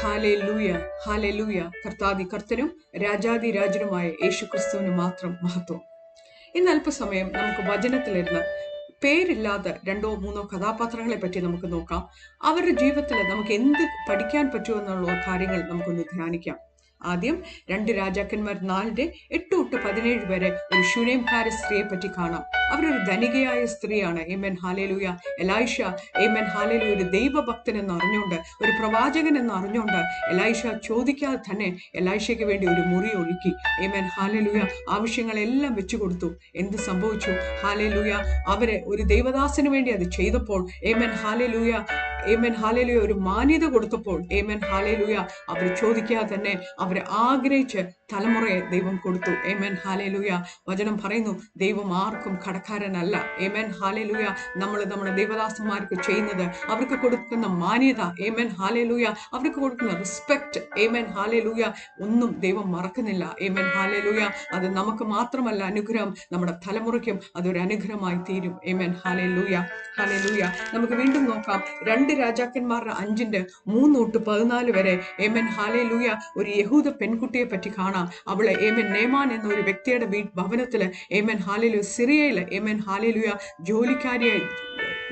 ഹാലേ ലൂയ ഹാലെ ലൂയ കർത്താതി കർത്തനും രാജാതി രാജനുമായ യേശു ക്രിസ്തുവിന് മാത്രം മഹത്വം. ഇന്ന് അല്പസമയം നമുക്ക് വചനത്തിലിരുന്ന് പേരില്ലാത്ത രണ്ടോ മൂന്നോ കഥാപാത്രങ്ങളെ പറ്റി നമുക്ക് നോക്കാം. അവരുടെ ജീവിതത്തിൽ നമുക്ക് എന്ത് പഠിക്കാൻ പറ്റുമെന്നുള്ള കാര്യങ്ങൾ നമുക്കൊന്ന് ധ്യാനിക്കാം. ആദ്യം രണ്ട് രാജാക്കന്മാർ നാലിന്റെ എട്ട് തൊട്ട് പതിനേഴ് വരെ ഒരു ശൂന്യംകാര സ്ത്രീയെ പറ്റി കാണാം. അവരൊരു ധനികയായ സ്ത്രീയാണ്. Eman Hallelujah Elisha Eman Hallelujah ഒരു ദൈവഭക്തൻ എന്ന് അറിഞ്ഞുകൊണ്ട് ഒരു പ്രവാചകൻ എന്ന് അറിഞ്ഞുകൊണ്ട് എലൈഷ ചോദിക്കാതെ തന്നെ എലൈഷയ്ക്ക് വേണ്ടി ഒരു മുറി ഒരുക്കി. എമൻ ഹാലേലൂയ ആവശ്യങ്ങളെല്ലാം വെച്ചു കൊടുത്തു. എന്ത് സംഭവിച്ചു? ഹാലേലൂയ അവരെ ഒരു ദൈവദാസന് വേണ്ടി അത് ചെയ്തപ്പോൾ ഏമൻ ഹാലേലൂയ ഏമൻ ഹാലേലൂയ ഒരു മാന്യത കൊടുത്തപ്പോൾ ഏമൻ ഹാലേലൂയ അവർ ചോദിക്കാതെ തന്നെ അവരെ ആഗ്രഹിച്ച് തലമുറയെ ദൈവം കൊടുത്തു. ഏമൻ ഹാലേലൂയ വചനം പറയുന്നു ദൈവം ആർക്കും കടക്കാരനല്ല ഏമൻ ഹാലേലൂയ നമ്മൾ നമ്മുടെ ദേവദാസന്മാർക്ക് ചെയ്യുന്നത് അവർക്ക് കൊടുക്കുന്ന മാന്യത. ഏമൻ ഹാലേലൂയ അവർക്ക് കൊടുക്കുന്ന റെസ്പെക്ട് ഏമൻ ഹാലേലൂയ ഒന്നും ദൈവം മറക്കുന്നില്ല. ഏമൻ ഹാലേലൂയ അത് നമുക്ക് മാത്രമല്ല അനുഗ്രഹം. നമ്മുടെ തലമുറയ്ക്കും അതൊരു അനുഗ്രഹമായി തീരും. ഏമൻ ഹാലേലൂയ ഹാലേലൂയ നമുക്ക് വീണ്ടും നോക്കാം. രണ്ട് രാജാക്കന്മാരുടെ അഞ്ചിന്റെ മൂന്ന് തൊട്ട് പതിനാല് വരെ ഏമൻ ഹാലേലൂയ ഒരു യഹൂദ പെൺകുട്ടിയെ പറ്റി കാണാം. അവളെ ഏമൻ നേമാൻ എന്ന ഒരു വ്യക്തിയുടെ വീ ഭവനത്തിൽ ഏമൻ ഹാലേലൂയ സിറിയയിൽ ഏമൻ ഹാലേലൂയ ജോലിക്കാരിയായി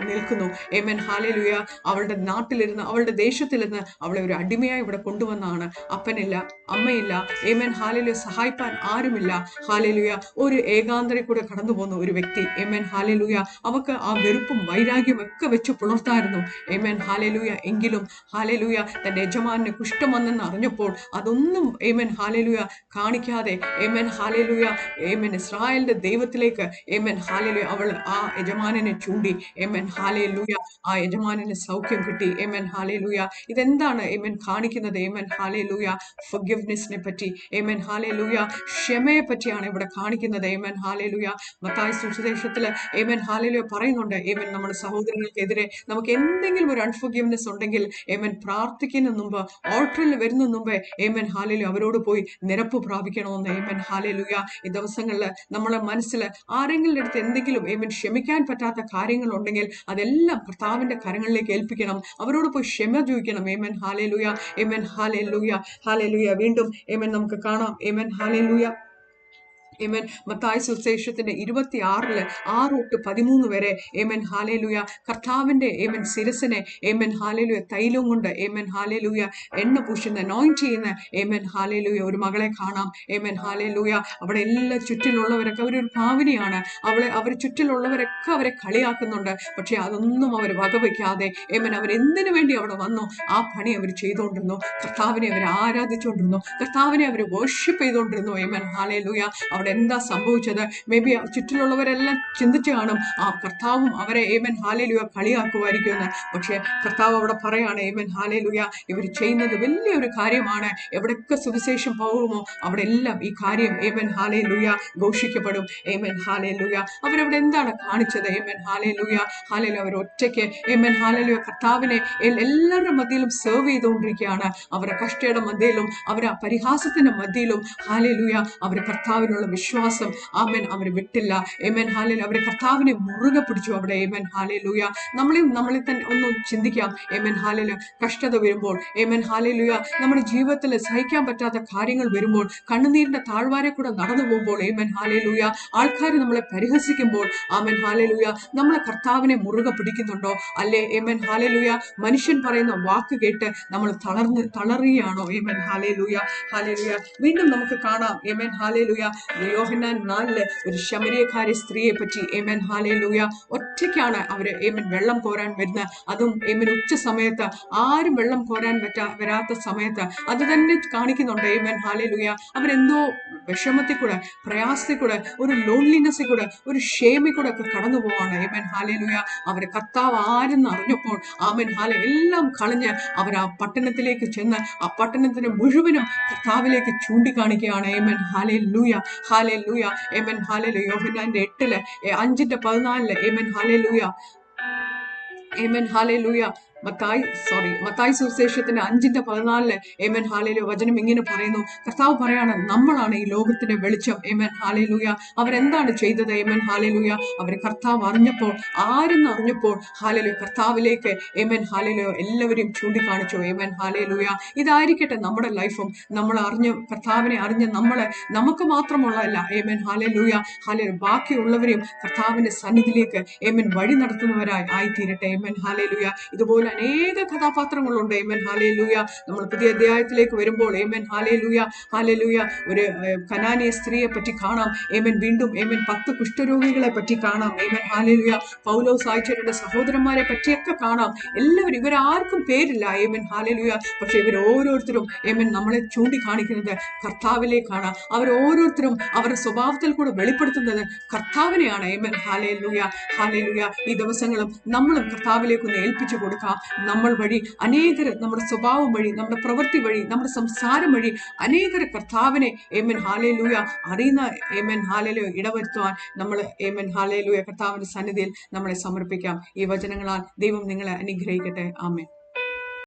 നിൽക്കുന്നു. ഏമൻ ഹാലലുയ അവളുടെ നാട്ടിലിരുന്ന് അവളുടെ ദേശത്തിലിരുന്ന് അവളെ ഒരു അടിമയായി ഇവിടെ കൊണ്ടുവന്നാണ്. അപ്പനില്ല അമ്മയില്ല. ഏമൻ ഹാലലുയ സഹായിപ്പാൻ ആരുമില്ല. ഹാലലുയ ഒരു ഏകാന്തരെ കൂടെ കടന്നു പോകുന്ന ഒരു വ്യക്തി. ഏമൻ ഹാലലുയ അവക്ക് ആ വെറുപ്പും വൈരാഗ്യം ഒക്കെ വെച്ച് പുലർത്തായിരുന്നു. ഏമൻ ഹാലലുയ എങ്കിലും ഹാലലുയ തന്റെ യജമാനെ കുഷ്ഠം വന്നെന്ന് അറിഞ്ഞപ്പോൾ അതൊന്നും ഏമൻ ഹാലലുയ കാണിക്കാതെ ഏമൻ ഹാലേലുയ ഏമൻ ഇസ്രായേലിന്റെ ദൈവത്തിലേക്ക് ഏമൻ ഹാലലുയ അവൾ ആ യജമാനെ ചൂണ്ടി ഏമൻ ഹാലേ ലൂയ ആ യജമാനന് സൗഖ്യം കിട്ടി. എമൻ ഹാലേ ലൂയ ഇതെന്താണ് എമൻ കാണിക്കുന്നത്? എമൻ ഹാലേ ലൂയ ഫൊഗിവ്നെസ്സിനെ പറ്റി. എമൻ ഹാലേ ലൂയ ക്ഷമയെ പറ്റിയാണ് ഇവിടെ കാണിക്കുന്നത്. എമൻ ഹാലേ ലൂയ മത്തായ സുവിശേഷത്തിൽ എമൻ ഹാലേ ലൂയ പറയുന്നുണ്ട്. എമൻ നമ്മുടെ സഹോദരങ്ങൾക്കെതിരെ നമുക്ക് എന്തെങ്കിലും ഒരു അൺഫൊഗിവ്നെസ് ഉണ്ടെങ്കിൽ എമൻ പ്രാർത്ഥിക്കുന്ന മുമ്പ് ഓൾട്ടറിൽ വരുന്ന മുമ്പേ ഏമൻ ഹാലേ അവരോട് പോയി നിരപ്പ് പ്രാപിക്കണമെന്ന് ഏമൻ ഹാലേ ലൂയ ഈ ദിവസങ്ങളിൽ നമ്മളെ മനസ്സിൽ ആരെങ്കിലും അടുത്ത് എന്തെങ്കിലും ഏമൻ ക്ഷമിക്കാൻ പറ്റാത്ത കാര്യങ്ങളുണ്ടെങ്കിൽ അതെല്ലാം കർത്താവിന്റെ കരങ്ങളിലേക്ക് ഏൽപ്പിക്കണം. അവരോട് പോയി ക്ഷമ ചോദിക്കണം. ഏമൻ ഹാലേ ലൂയ ഏമൻ ഹാലേ ലൂയ ഹാലേ ലൂയ വീണ്ടും ഏമൻ നമുക്ക് കാണാം. ഏമൻ ഹാലേ ലൂയ ഏമൻ മത്തായ സുശേഷത്തിന്റെ ഇരുപത്തി ആറിൽ ആറ് തൊട്ട് പതിമൂന്ന് വരെ. ഏമൻ ഹാലേലുയ കർത്താവിന്റെ ഏമൻ ശിരസിനെ ഏമൻ ഹാലേലുയ തൈലം കൊണ്ട് ഏമൻ ഹാലേലുയ എണ്ണ പൂശുന്ന നോയിൻ ചെയ്യുന്ന ഏമൻ ഹാലേലുയ ഒരു മകളെ കാണാം. ഏമൻ ഹാലേലുയ അവിടെ എല്ലാ ചുറ്റിലുള്ളവരൊക്കെ അവരൊരു ഭാവനയാണ് അവളെ അവർ ചുറ്റിലുള്ളവരൊക്കെ അവരെ കളിയാക്കുന്നുണ്ട്. പക്ഷെ അതൊന്നും അവർ വകവയ്ക്കാതെ ഏമൻ അവർ എന്തിനു വേണ്ടി അവിടെ വന്നു? ആ പണി അവർ ചെയ്തുകൊണ്ടിരുന്നു. കർത്താവിനെ അവർ ആരാധിച്ചുകൊണ്ടിരുന്നു. കർത്താവിനെ അവർ വേർഷിപ്പ് ചെയ്തുകൊണ്ടിരുന്നു. ഏമൻ ഹാലേലുയ അവിടെ എന്താ സംഭവിച്ചത്? മേ ബി ചുറ്റിലുള്ളവരെല്ലാം ചിന്തിച്ചു കാണും. ആ കർത്താവും അവരെ ഏമൻ ഹാലേലുയ കളിയാക്കുമായിരിക്കുമെന്ന്. പക്ഷേ കർത്താവ് അവിടെ പറയാണ് ഏമൻ ഹാലേലുയ ഇവർ ചെയ്യുന്നത് വലിയൊരു കാര്യമാണ്. എവിടെയൊക്കെ സുവിശേഷം പോകുമോ അവിടെ എല്ലാം ഈ കാര്യം ഏമൻ ഹാലേലുയ ഘോഷിക്കപ്പെടും. ഏമൻ ഹാലേലുയ അവരവിടെ എന്താണ് കാണിച്ചത്? ഏമൻ ഹാലേലുയ ഹാലേലു അവർ ഒറ്റയ്ക്ക് ഏമൻ ഹാലേലുയ കർത്താവിനെ എല്ലാവരുടെ മധ്യയിലും സെർവ് ചെയ്തുകൊണ്ടിരിക്കുകയാണ്. അവരുടെ കഷ്ടയുടെ മധ്യയിലും അവരുടെ പരിഹാസത്തിന്റെ മധ്യയിലും ഹാലേലുയ അവർ കർത്താവിനുള്ള വിശ്വാസം. ആമൻ. അവർ വിട്ടില്ല. എമൻ ഹാലിൽ അവർ കർത്താവിനെ മുറുകെ പിടിച്ചു അവിടെ. ഏമൻ ലൂയ നമ്മളെയും നമ്മളെ തന്നെ ഒന്നും ചിന്തിക്കാം. എമൻ ഹാലിൽ കഷ്ടത വരുമ്പോൾ ഏമൻ ലൂയ നമ്മുടെ ജീവിതത്തിൽ സഹിക്കാൻ പറ്റാത്ത കാര്യങ്ങൾ വരുമ്പോൾ കണ്ണുനീരിന്റെ താഴ്വാരെ കൂടെ നടന്നു പോകുമ്പോൾ ഏമൻ ലൂയ ആൾക്കാർ നമ്മളെ പരിഹസിക്കുമ്പോൾ ആമൻ. ലൂയ നമ്മളെ കർത്താവിനെ മുറുകെ പിടിക്കുന്നുണ്ടോ? അല്ലേ? ഏമൻ ലൂയ മനുഷ്യൻ പറയുന്ന വാക്ക് കേട്ട് നമ്മൾ തളർന്ന് തളറുകയാണോ ഏമൻ ഹാലേലുയ. ലൂയ വീണ്ടും നമുക്ക് കാണാം. ഏമൻ ഹാലേലുയ. യോഹന്നാൻ നാലിൽ ഒരു ശമരിയക്കാരി സ്ത്രീയെ പറ്റി ഏമൻ ഹാലേലുയ ഒറ്റയ്ക്കാണ് അവർ ഏമൻ വെള്ളം കോരാൻ വരുന്നത് അതും ഏമൻ ഉച്ച സമയത്ത് ആരും വെള്ളം കോരാൻ പറ്റാ വരാത്ത സമയത്ത് അത് തന്നെ കാണിക്കുന്നുണ്ട് ഏമൻ ഹാലേലുയ. അവരെന്തോ വിഷമത്തിൽ കൂടെ പ്രയാസത്തിൽ കൂടെ ഒരു ലോൺലിനെസ്സിൽ കൂടെ ഒരു ഷേമിൽ കൂടെ ഒക്കെ കടന്നു പോവാണ്. ഏമൻ ഹാലേലുയ അവർ കർത്താവ് ആരെന്ന് അറിഞ്ഞപ്പോൾ ആമൻ ഹാല എല്ലാം കളഞ്ഞ് അവർ ആ പട്ടണത്തിലേക്ക് ചെന്ന് ആ പട്ടണത്തിന് മുഴുവനും കർത്താവിലേക്ക് ചൂണ്ടിക്കാണിക്കുകയാണ്. ഏമൻ ഹാലേ ലൂയ ഹാലേ ലൂയ ഏമൻ ഹാലേ യോഹനാന്റെ എട്ടിൽ അഞ്ചിന്റെ പതിനാലിൽ ഏമൻ ഹാലേ ലൂയ ഏമൻ ഹാലേ ലൂയ മത്തായി സോറി മത്തായി സുവിശേഷത്തിന്റെ അഞ്ചിന്റെ പതിനാലിൽ ഏമൻ ഹാലയിലെ വചനം ഇങ്ങനെ പറയുന്നു. കർത്താവ് പറയാണ് നമ്മളാണ് ഈ ലോകത്തിന്റെ വെളിച്ചം. ഏമൻ ഹാലയിലൂയ അവരെന്താണ് ചെയ്തത്? ഏമൻ ഹാലയിലൂയ അവർ കർത്താവ് അറിഞ്ഞപ്പോൾ ആരെന്ന് അറിഞ്ഞപ്പോൾ ഹാലലു കർത്താവിലേക്ക് ഏമൻ ഹാലയിലോ എല്ലാവരെയും ചൂണ്ടിക്കാണിച്ചു. ഏമൻ ഹാലയിലൂയ ഇതായിരിക്കട്ടെ നമ്മുടെ ലൈഫും. നമ്മൾ അറിഞ്ഞ് കർത്താവിനെ അറിഞ്ഞ് നമ്മളെ നമുക്ക് മാത്രമുള്ളതല്ല. ഏമൻ ഹാലയിലൂയ ഹാലയിൽ ബാക്കിയുള്ളവരെയും കർത്താവിന്റെ സന്നിധിയിലേക്ക് ഏമൻ വഴി നടത്തുന്നവരായി ആയിത്തീരട്ടെ. ഏമൻ ഹാലയിലൂയ ഇതുപോലെ അനേക കഥാപാത്രങ്ങളുണ്ട്? ഏമൻ ലൂയ നമ്മൾ പുതിയ അധ്യായത്തിലേക്ക് വരുമ്പോൾ ഏമൻ ഹാലേ ലൂയ ഒരു ഏഹ്, കനാനിയ സ്ത്രീയെ പറ്റി കാണാം. ഏമൻ വീണ്ടും ഏമൻ പത്ത് കുഷ്ഠരോഗികളെ പറ്റി കാണാം. ഏമൻ ഹാലേ ലൂയ പൗലോസ് ആഴ്ചയുടെ സഹോദരന്മാരെ പറ്റിയൊക്കെ കാണാം. എല്ലാവരും ഇവരാർക്കും പേരില്ല. ഏമൻ ഹാലേ ലൂയ പക്ഷെ ഇവർ ഓരോരുത്തരും ഏമൻ നമ്മളെ ചൂണ്ടിക്കാണിക്കുന്നത് കർത്താവിലേക്കാണ് അവർ ഓരോരുത്തരും അവരുടെ സ്വഭാവത്തിൽ കൂടെ വെളിപ്പെടുത്തുന്നത് കർത്താവിനെയാണ്. ഏമൻ ഹാലേ ലൂയ ഹാലേ ലൂയ ഈ ദിവസങ്ങളും നമ്മളും കർത്താവിലേക്കൊന്ന് ഏൽപ്പിച്ചു കൊടുക്കാം. നമ്മൾ വഴി അനേകർ നമ്മുടെ സ്വഭാവം വഴി നമ്മുടെ പ്രവൃത്തി വഴി നമ്മുടെ സംസാരം വഴി അനേകർ കർത്താവിനെ ഏമൻ ഹാലയിലൂയ അറിയുന്ന ഏമൻ ഹാലയിലൂയ ഇടവരുത്തുവാൻ നമ്മൾ ഏമൻ ഹാലയിലൂയ കർത്താവിന്റെ സന്നിധിയിൽ നമ്മളെ സമർപ്പിക്കാം. ഈ വചനങ്ങളാൽ ദൈവം നിങ്ങളെ അനുഗ്രഹിക്കട്ടെ. ആമേൻ.